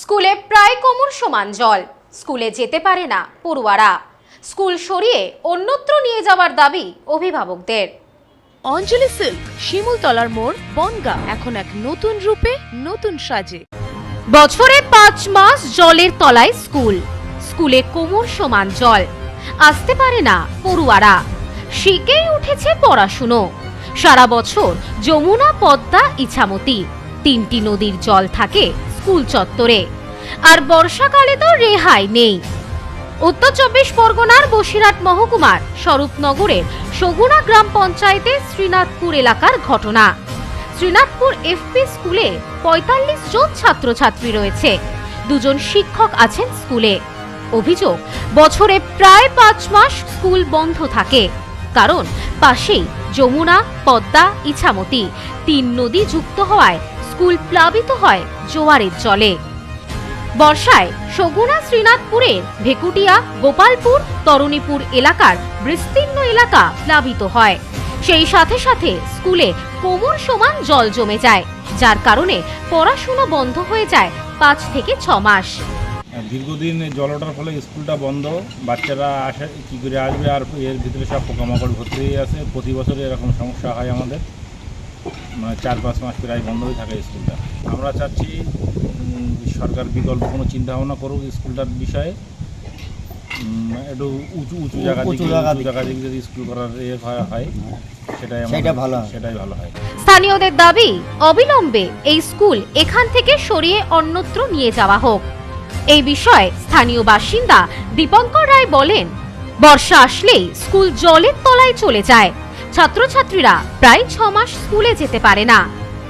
স্কুলে প্রায় কোমর সমান জল। স্কুলে যেতে পারে না পড়ুয়ারা। স্কুল সরিয়ে অন্যত্র নিয়ে যাওয়ার দাবি অভিভাবকদের। অঞ্জলি সিল্ক শিমুলতলার মোড় বনগা এখন এক নতুন রূপে নতুন সাজে। বছরে পাঁচ মাস জলের তলায় স্কুল। স্কুলে কোমর সমান জল। আসতে পারে না পড়ুয়ারা। শিখেই উঠেছে পড়াশুনো। সারা বছর যমুনা পদ্মা ইছামতি। তিনটি নদীর জল থাকে স্কুল চত্বরে। আর বর্ষাকালে তো রেহাই নেই। উত্তর চব্বিশ পরগনার বসিরহাট মহকুমার স্বরূপনগরের সগুনা গ্রাম পঞ্চায়েতের শ্রীনাথপুর এলাকার ঘটনা। শ্রীনাথপুর এফপি স্কুলে পঁয়তাল্লিশ জন ছাত্রছাত্রী রয়েছে। দুজন শিক্ষক আছেন স্কুলে। অভিযোগ, বছরে প্রায় পাঁচ মাস স্কুল বন্ধ থাকে। কারণ পাশেই যমুনা, পদ্মা, ইছামতি তিন নদী যুক্ত হওয়ায় স্কুল প্লাবিত হয় জোয়ারের জলে। বর্ষায় সগুনা শ্রীনাথপুরের ভেকুটিয়া, গোপালপুর, তরুণীপুর এলাকার বিস্তীর্ণ এলাকা প্লাবিত হয়। সেই সাথে সাথে স্কুলে কোমর সমান জল জমে যায়, যার কারণে পড়াশোনা বন্ধ হয়ে যায় পাঁচ থেকে ছ মাস। দীর্ঘদিন জল ওঠার ফলে স্কুলটা বন্ধ, বাচ্চারা আসে, কী করে আসবে আর এর ভিতরে সব পোকামাকড় ভর্তি হয়ে আছে, প্রতি বছর এরকম সমস্যা হয় আমাদের। মানে চার পাঁচ মাস প্রায় বন্ধ হয়ে থাকে স্কুলটা। আমরা চাচ্ছি সরকার বিকল্প কোনো চিন্তা ভাবনা করুক স্কুলটার বিষয়ে। একটু উঁচু উঁচু জায়গা উঁচু জায়গা দিকে। যদি স্কুল করার ইয়ে হয়- হয় সেটাই সেটা ভালো সেটাই ভালো হয়। স্থানীয়দের দাবি অবিলম্বে এই স্কুল এখান থেকে সরিয়ে অন্যত্র নিয়ে যাওয়া হোক। এই বিষয়ে স্থানীয় বাসিন্দা দীপঙ্কর রায় বলেন বর্ষা আসলেই স্কুল জলের তলায় চলে যায়। ছাত্রছাত্রীরা প্রায় ছ মাস স্কুলে যেতে পারে না।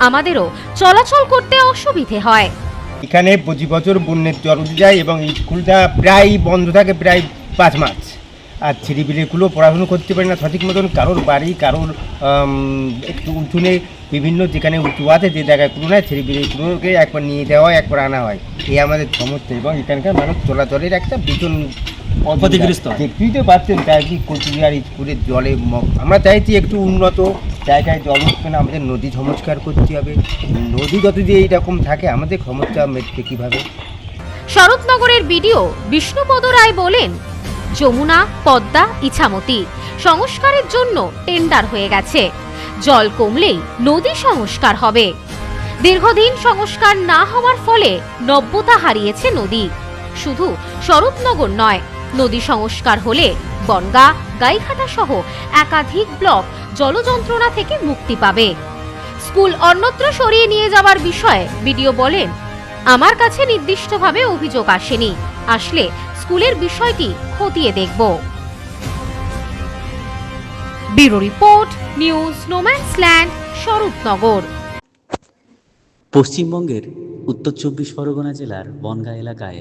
আমাদেরও চলাচল করতে অসুবিধে হয়। এখানে প্রতি বছর বন্যের জল উঠে যায় এবং স্কুলটা প্রায় বন্ধ থাকে প্রায় পাঁচ মাস। আর ছেলেপিলেগুলো পড়াশুনো করতে পারে না সঠিক মতন কারোর বাড়ি, কারোর একটু উঠুনে, বিভিন্ন যেখানে উঁচু আছে যে জায়গাগুলো না ছেলেপিলেগুলোকে একবার নিয়ে দেওয়া হয় একবার আনা হয়। এই আমাদের সমস্যা এবং এখানকার মানুষ চলাচলের একটা ভীষণ ক্ষতিগ্রস্ত। দেখতেই তো পাচ্ছেন তাই কি কোচবিহার স্কুলের জলে আমরা চাইছি একটু উন্নত জায়গায় জল উঠবে না আমাদের নদী সংস্কার করতে হবে। নদী যত যে এইরকম থাকে আমাদের সমস্যা মেটবে কীভাবে? শরৎনগরের বিডিও বিষ্ণুপদ রায় বলেন যমুনা পদ্মা ইছামতি সংস্কারের জন্য টেন্ডার হয়ে গেছে। জল কমলেই নদী সংস্কার হবে। দীর্ঘদিন সংস্কার না হওয়ার ফলে নব্যতা হারিয়েছে নদী। শুধু স্বরূপনগর নয় নদী সংস্কার হলে বনগা, গাইঘাটা সহ একাধিক ব্লক জলযন্ত্রণা থেকে মুক্তি পাবে। স্কুল অন্যত্র সরিয়ে নিয়ে যাওয়ার বিষয়ে বিডিও বলেন, আমার কাছে নির্দিষ্টভাবে অভিযোগ আসেনি। আসলে স্কুলের বিষয়টি খতিয়ে দেখব। Bureau report, news no man's land, Swarupnagar. পশ্চিমবঙ্গের উত্তর চব্বিশ পরগনা জেলার বনগাঁ এলাকায়